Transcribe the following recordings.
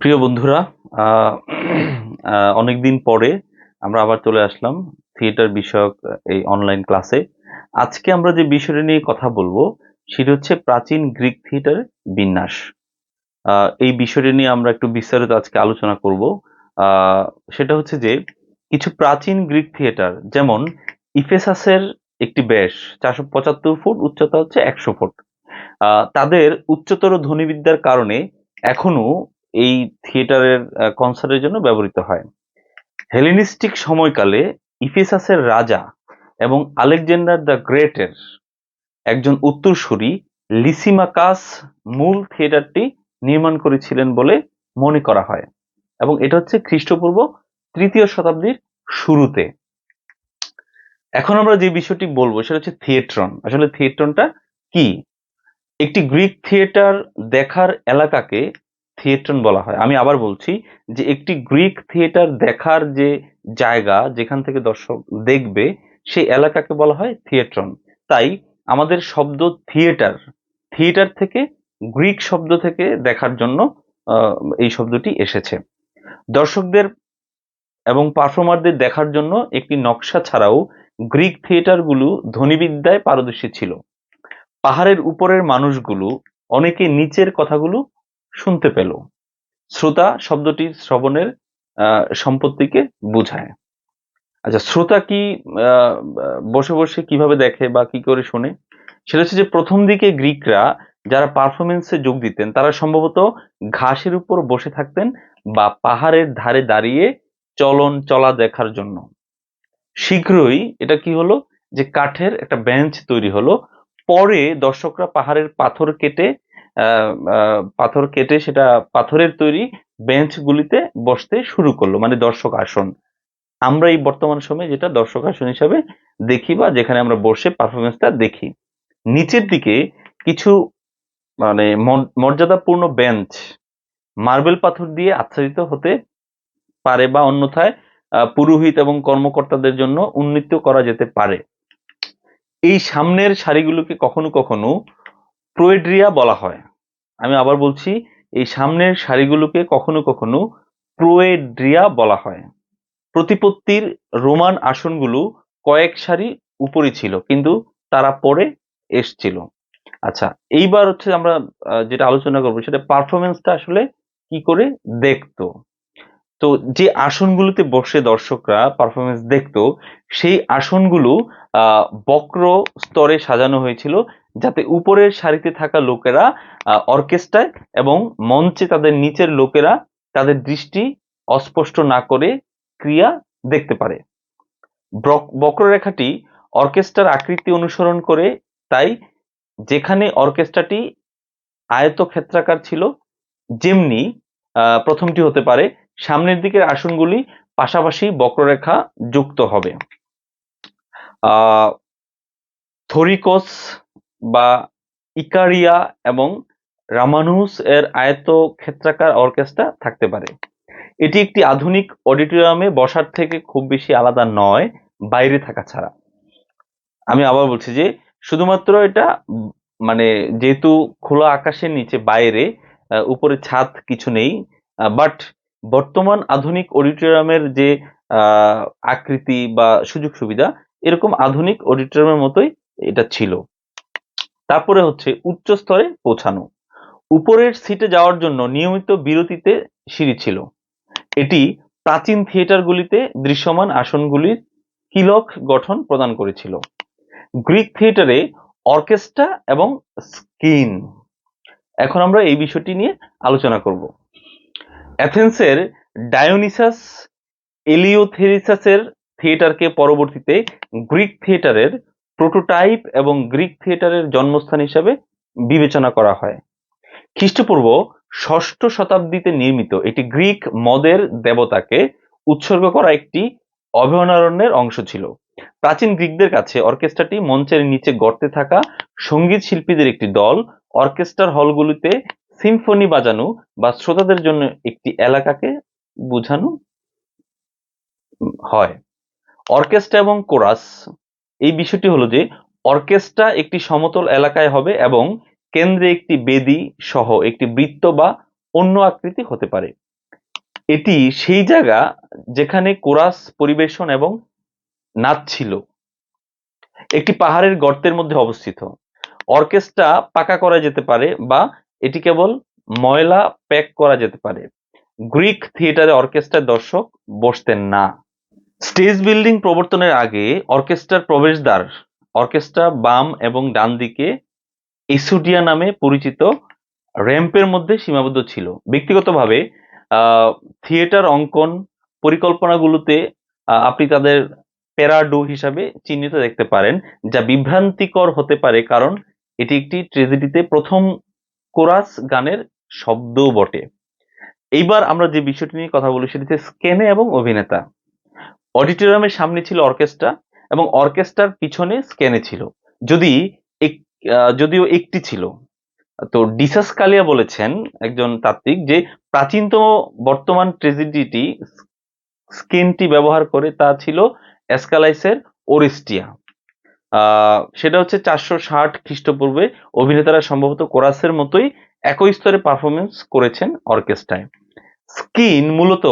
প্রিয় বন্ধুরা অনেকদিন পরে আমরা আবার চলে আসলাম থিয়েটার বিষয়ক এই অনলাইন ক্লাসে। আজকে আমরা যে বিষয়টা নিয়ে কথা বলব, সেটা হচ্ছে প্রাচীন গ্রিক থিয়েটার বিন্যাস। এই বিষয়টা নিয়ে আমরা একটু বিস্তারিত আজকে আলোচনা করব। সেটা হচ্ছে যে, কিছু প্রাচীন গ্রিক থিয়েটার, যেমন ইফেসাসের একটি বেশ চারশো পঁচাত্তর ফুট উচ্চতা হচ্ছে একশো ফুট। তাদের উচ্চতর ধ্বনিবিদ্যার কারণে এখনও এই থিয়েটারের কনসার্টের জন্য ব্যবহৃত হয়। হেলেনিস্টিক সময়কালে ইফেসাসের রাজা এবং আলেকজান্ডার দ্য গ্রেটের একজন উত্তরসূরি লিসিমাকাস মূল থিয়েটারটি নির্মাণ করেছিলেন বলে মনে করা হয় এবং এটা হচ্ছে খ্রিস্টপূর্ব তৃতীয় শতাব্দীর শুরুতে। এখন আমরা যে বিষয়টি বলব সেটা হচ্ছে থিয়েট্রন। আসলে থিয়েট্রনটা কি? একটি গ্রিক থিয়েটার দেখার এলাকাকে থিয়েট্রন বলা হয়। আমি আবার বলছি যে একটি গ্রিক থিয়েটার দেখার যে জায়গা যেখান থেকে দর্শক দেখবে, সেই এলাকাকে বলা হয় থিয়েট্রন। তাই আমাদের শব্দ থিয়েটার থিয়েটার থেকে গ্রিক শব্দ থেকে দেখার জন্য এই শব্দটি এসেছে। দর্শকদের এবং পারফর্মারদের দেখার জন্য একটি নকশা ছাড়াও গ্রিক থিয়েটারগুলো ধ্বনিবিদ্যায় পারদর্শী ছিল। পাহাড়ের উপরের মানুষগুলো, অনেকে নিচের কথাগুলো শুনতে পেল। শ্রোতা শব্দটি শ্রবণের সম্পত্তিকে বোঝায়। আচ্ছা শ্রোতা কি বসে বসে কীভাবে দেখে বা কি করে শোনে? সেটা হচ্ছে যে প্রথম দিকে গ্রিকরা যারা পারফরমেন্সে যোগ দিতেন, তারা সম্ভবত ঘাসের উপর বসে থাকতেন বা পাহাড়ের ধারে দাঁড়িয়ে চলন চলা দেখার জন্য। শীঘ্রই এটা কি হলো? যে কাঠের একটা বেঞ্চ তৈরি হলো। পরে দর্শকরা পাহাড়ের পাথর কেটে পাথর কেটে সেটা পাথরের তৈরি বেঞ্চগুলিতে বসতে শুরু করল মানে দর্শক আসন। আমরা এই বর্তমান সময়ে যেটা দর্শক আসন হিসাবে দেখি বা যেখানে আমরা বসে পারফরমেন্সটা দেখি, নিচের দিকে কিছু মানে মর্যাদাপূর্ণ বেঞ্চ মার্বেল পাথর দিয়ে আচ্ছাদিত হতে পারে বা অন্যথায় পুরোহিত এবং কর্মকর্তাদের জন্য উন্নীত করা যেতে পারে। এই সামনের সারিগুলোকে কখনো কখনো প্রোয়েড্রিয়া বলা হয়। আমি আবার বলছি, এই সামনের সারিগুলোকে কখনো কখনো প্রোয়েড্রিয়া বলা হয়। প্রতিপত্তির রোমান আসনগুলো কয়েক সারি উপরে ছিল, কিন্তু তারা পরে এসছিল। আচ্ছা এইবার হচ্ছে আমরা যেটা আলোচনা করব, সেটা পারফরমেন্সটা আসলে কি করে দেখতো? তো যে আসনগুলোতে বসে দর্শকরা পারফরমেন্স দেখতো, সেই আসনগুলো বক্র স্তরে সাজানো হয়েছিল যাতে উপরের সারিতে থাকা লোকেরা অর্কেস্ট্রায় এবং মঞ্চে তাদের নিচের লোকেরা তাদের দৃষ্টি অস্পষ্ট না করে ক্রিয়া দেখতে পারে। বক্ররেখাটি অর্কেস্ট্রার আকৃতি অনুসরণ করে, তাই যেখানে অর্কেস্ট্রাটি আয়তক্ষেত্রাকার ছিল, যেমনি প্রথমটি হতে পারে, সামনের দিকের আসনগুলি পাশাপাশি বক্ররেখা যুক্ত হবে। থরিকস বা ইকারিয়া এবং রামানুস এর আয়ত ক্ষেত্রাকার অর্কেস্ট্রা থাকতে পারে। এটি একটি আধুনিক অডিটোরিয়ামে বসার থেকে খুব বেশি আলাদা নয়, বাইরে থাকা ছাড়া। আমি আবার বলছি যে, শুধুমাত্র এটা মানে যেহেতু খোলা আকাশের নিচে বাইরে উপরে ছাদ কিছু নেই বাট বর্তমান আধুনিক অডিটোরিয়ামের যে আকৃতি বা সুযোগ সুবিধা, এরকম আধুনিক অডিটোরিয়ামের মতোই এটা ছিল। তারপরে হচ্ছে উচ্চ স্তরে পৌঁছানো। উপরের সিটে যাওয়ার জন্য নিয়মিত বিরতিতে সিঁড়ি ছিল। এটি প্রাচীন থিয়েটারগুলিতে দৃশ্যমান আসনগুলির কিলক গঠন প্রদান করেছিল। গ্রিক থিয়েটারে অর্কেস্ট্রা এবং স্কিন এখন আমরা এই বিষয়টি নিয়ে আলোচনা করব। অ্যাথেন্সের ডায়োনিসাস এলিওথেরিসাসের থিয়েটারকে পরবর্তীতে গ্রিক থিয়েটারের প্রোটোটাইপ এবং গ্রিক থিয়েটারের জন্মস্থান হিসাবে বিবেচনা করা হয়। খ্রিস্টপূর্ব ষষ্ঠ শতাব্দীতে নির্মিত এটি গ্রিক মদের দেবতাকে উৎসর্গ করা একটি অভয়ারণ্যের অংশ ছিল। প্রাচীন গ্রিকদের কাছে অর্কেস্ট্রাটি মঞ্চের নিচে গর্তে থাকা সংগীত শিল্পীদের একটি দল অর্কেস্ট্রার হলগুলিতে সিম্ফনি বাজানো বা শ্রোতাদের জন্য একটি এলাকাকে বোঝানো হয়। অর্কেস্ট্রা এবং কোরাস এই বিষয়টি হলো যে, অর্কেস্ট্রা একটি সমতল এলাকায় হবে এবং কেন্দ্রে একটি বেদি সহ একটি বৃত্ত বা অন্য আকৃতি হতে পারে। এটি সেই জায়গা যেখানে কোরাস পরিবেশন এবং নাচ ছিল। একটি পাহাড়ের গর্তের মধ্যে অবস্থিত। অর্কেস্ট্রা পাকা করা যেতে পারে বা এটি কেবল ময়লা প্যাক করা যেতে পারে। গ্রিক থিয়েটারে অর্কেস্ট্রার দর্শক বসতেন না। স্টেজ বিল্ডিং প্রবর্তনের আগে অর্কেস্ট্রার প্রবেশদ্বার, অর্কেস্ট্রা বাম এবং ডান দিকে এসুডিয়া নামে পরিচিত র্যাম্পের মধ্যে সীমাবদ্ধ ছিল। ব্যক্তিগতভাবে থিয়েটার অঙ্কন পরিকল্পনাগুলোতে আপনি তাদের প্যারাডো হিসাবে চিহ্নিত দেখতে পারেন, যা বিভ্রান্তিকর হতে পারে কারণ এটি একটি ট্রেজেডিতে প্রথম কোরাস গানের শব্দও বটে। এইবার আমরা যে বিষয়টি নিয়ে কথা বলি সেটি হচ্ছে স্কেনে এবং অভিনেতা। অডিটোরিয়ামের সামনে ছিল অর্কেস্ট্রা এবং অর্কেস্ট্রার পিছনে স্কেনে ছিল। যদি যদিও একটি ছিল। তো ডিসাস কালিয়া বলেছেন একজন তাত্ত্বিক যে প্রাচীনতম বর্তমান ট্রেজিডিটি স্কেনটি ব্যবহার করে তা ছিল এসকালাইসের ওরেস্টিয়া। সেটা হচ্ছে চারশো ষাট খ্রিস্টপূর্বে অভিনেতারা সম্ভবত কোরাসের মতোই একই স্তরে পারফরমেন্স করেছেন অর্কেস্ট্রায়। স্কিন মূলত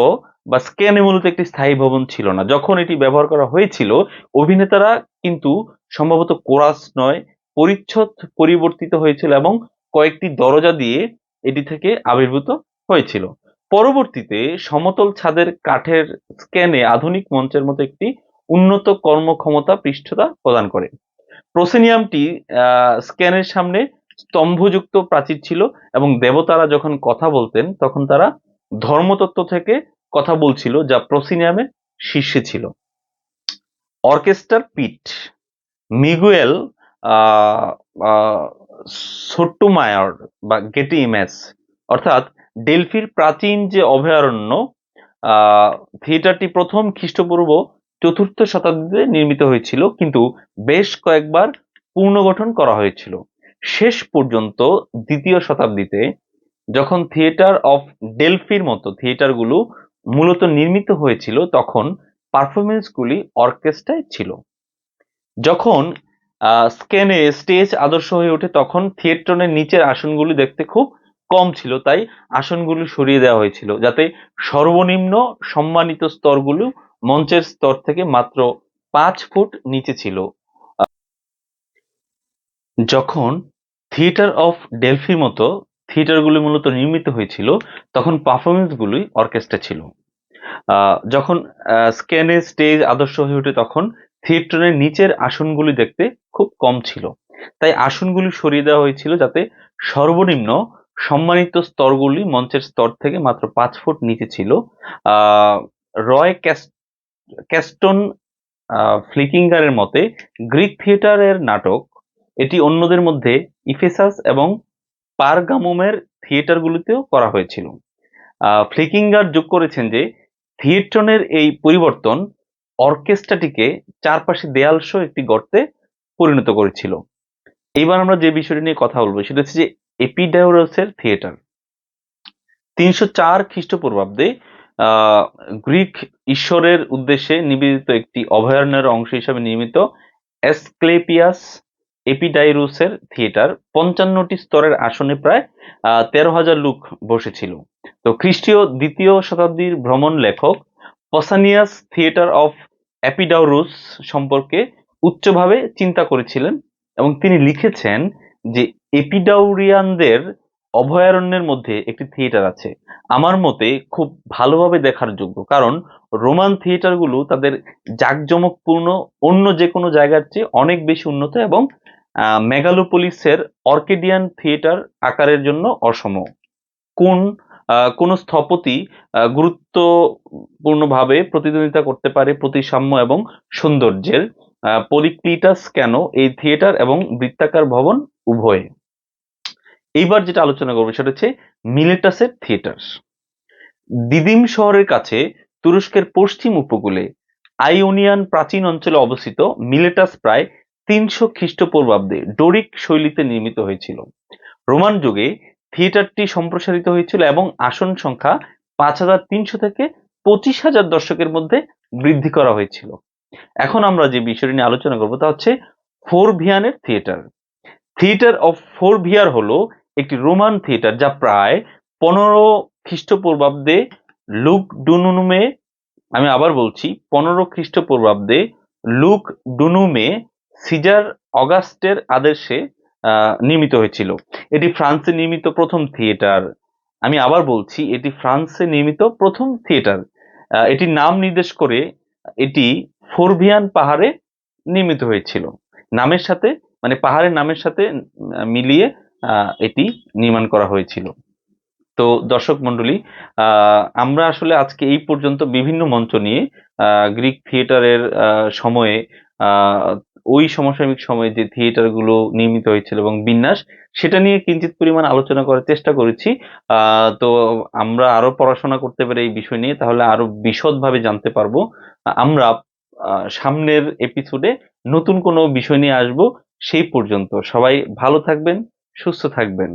বা স্কেনে মূলত একটি স্থায়ী ভবন ছিল না। যখন এটি ব্যবহার করা হয়েছিল, অভিনেতারা কিন্তু সম্ভবত কোরাস নয়, পরিচ্ছদ পরিবর্তিত হয়েছিল এবং কয়েকটি দরজা দিয়ে এটি থেকে আবির্ভূত হয়েছিল। পরবর্তীতে সমতল ছাদের কাঠের স্ক্যানে আধুনিক মঞ্চের মতো একটি উন্নত কর্মক্ষমতা পৃষ্ঠতা প্রদান করে। প্রসেনিয়ামটি স্ক্যানের সামনে স্তম্ভযুক্ত প্রাচীর ছিল এবং দেবতারা যখন কথা বলতেন, তখন তারা ধর্মতত্ত্ব থেকে কথা বলছিল যা প্রসিনিয়ামের শীর্ষে ছিল। অর্কেস্ট্রার পিট, মিগুয়েল সোট্টুমায়ার বা গেটি ইমেজ অর্থাৎ ডেলফির প্রাচীন যে অভয়ারণ্য থিয়েটারটি প্রথম খ্রিস্টপূর্ব চতুর্থ শতাব্দীতে নির্মিত হয়েছিল, কিন্তু বেশ কয়েকবার পুনর্গঠন করা হয়েছিল। শেষ পর্যন্ত দ্বিতীয় শতাব্দীতে যখন থিয়েটার অফ ডেলফির মতো থিয়েটারগুলো মূলত নির্মিত হয়েছিল তখন পারফরমেন্সগুলি অর্কেস্ট্রায় ছিল। যখন স্কেনে স্টেজ আদর্শ হয়ে ওঠে তখন থিয়েট্রনের নিচের আসনগুলি দেখতে খুব কম ছিল, তাই আসনগুলি সরিয়ে দেওয়া হয়েছিল যাতে সর্বনিম্ন সম্মানিত স্তরগুলো মঞ্চের স্তর থেকে মাত্র পাঁচ ফুট নিচে ছিল। যখন থিয়েটার অফ ডেলফির মতো থিয়েটারগুলি মূলত নির্মিত হয়েছিল তখন পারফরমেন্সগুলি অর্কেস্ট্রা ছিল। যখন স্ক্যানে স্টেজ আদর্শ হয়ে ওঠে তখন থিয়েটারের নিচের আসনগুলি দেখতে খুব কম ছিল। তাই আসনগুলি সরিয়ে দেওয়া হয়েছিল যাতে সর্বনিম্ন সম্মানিত স্তরগুলি মঞ্চের স্তর থেকে মাত্র পাঁচ ফুট নিচে ছিল। রয় ক্যাস- ক্যাস্টন ফ্লিকিঙ্গারের মতে গ্রিক থিয়েটারের নাটক এটি অন্যদের মধ্যে ইফেসাস এবং পারগামুমের থিয়েটারগুলিতেও করা হয়েছিল। ফ্লিকিঙ্গার যোগ করেছেন যে থিয়েট্রনের এই পরিবর্তন অর্কেস্ট্রাটিকে চারপাশে দেয়ালসহ একটি গর্তে পরিণত করেছিল। এইবার আমরা যে বিষয়টি নিয়ে কথা বলব, সেটা হচ্ছে যে, এপিডাউরাসের থিয়েটার। তিনশো চার খ্রিস্টপূর্বাব্দে গ্রিক ঈশ্বরের উদ্দেশ্যে নিবেদিত একটি অভয়ারণ্যের অংশ হিসাবে নির্মিত এসক্লেপিয়াস এপিডাইরুসের থিয়েটার পঞ্চান্নটি স্তরের আসনে প্রায় তেরো হাজার লোক বসেছিল। তো খ্রিস্টীয় দ্বিতীয় শতাব্দীর ভ্রমণ লেখক পসানিয়াস থিয়েটার অফ অ্যাপিডাউরুস সম্পর্কে উচ্চভাবে চিন্তা করেছিলেন এবং তিনি লিখেছেন যে এপিডাউরিয়ানদের অভয়ারণ্যের মধ্যে একটি থিয়েটার আছে। আমার মতে খুব ভালোভাবে দেখার যোগ্য, কারণ রোমান থিয়েটারগুলো তাদের জাঁকজমকপূর্ণ অন্য যে কোনো জায়গার চেয়ে অনেক বেশি উন্নত এবং মেগালোপোলিসের অর্কিডিয়ান থিয়েটার আকারের জন্য অসম। কোন কোন স্থপতি গুরুত্বপূর্ণভাবে প্রতিদ্বন্দ্বিতা করতে পারে প্রতিসাম্য এবং সৌন্দর্যের পলিক্লিটাস কেন এই থিয়েটার এবং বৃত্তাকার ভবন উভয়ে? এইবার যেটা আলোচনা করব সেটা হচ্ছে মিলেটাসের থিয়েটার দিদিম শহরের কাছে তুরস্কের পশ্চিম উপকূলে আইওনিয়ান প্রাচীন অঞ্চলে অবস্থিত মিলেটাস প্রায় তিনশো খ্রিস্টপূর্বাব্দে ডোরিক শৈলীতে নির্মিত হয়েছিল। রোমান যুগে থিয়েটারটি সম্প্রসারিত হয়েছিল এবং আসন সংখ্যা পাঁচ হাজার তিনশো থেকে পঁচিশ হাজার দর্শকের মধ্যে বৃদ্ধি করা হয়েছিল। এখন আমরা যে বিষয়টি নিয়ে আলোচনা করব তা হচ্ছে ফোর ভিয়ানের থিয়েটার। থিয়েটার অফ ফোর ভিয়ার হলো একটি রোমান থিয়েটার যা প্রায় পনেরো খ্রিস্টপূর্বাব্দে লুক ডুনুনুমে, আমি আবার বলছি, পনেরো খ্রিস্টপূর্বাব্দে লুক ডুনুমে সিজার অগাস্টের আদেশে নির্মিত হয়েছিল। এটি ফ্রান্সে নির্মিত প্রথম থিয়েটার। আমি আবার বলছি, এটি ফ্রান্সে নির্মিত প্রথম থিয়েটার। এটির নাম নির্দেশ করে এটি ফোরভিয়ান পাহাড়ে নির্মিত হয়েছিল। নামের সাথে মানে পাহাড়ের নামের সাথে মিলিয়ে এটি নির্মাণ করা হয়েছিল। তো দর্শক মন্ডলী আমরা আসলে আজকে এই পর্যন্ত বিভিন্ন মঞ্চ নিয়ে গ্রিক থিয়েটারের সময়ে ওই সমসাময়িক সময়ে যে থিয়েটারগুলো নির্মিত হয়েছিল এবং বিন্যাস, সেটা নিয়ে কিঞ্চিত পরিমাণ আলোচনা করার চেষ্টা করেছি। তো আমরা আরও পড়াশোনা করতে পারি এই বিষয় নিয়ে তাহলে আরও বিশদভাবে জানতে পারব। আমরা সামনের এপিসোডে নতুন কোনো বিষয় নিয়ে আসব, সেই পর্যন্ত। সবাই ভালো থাকবেন, সুস্থ থাকবেন।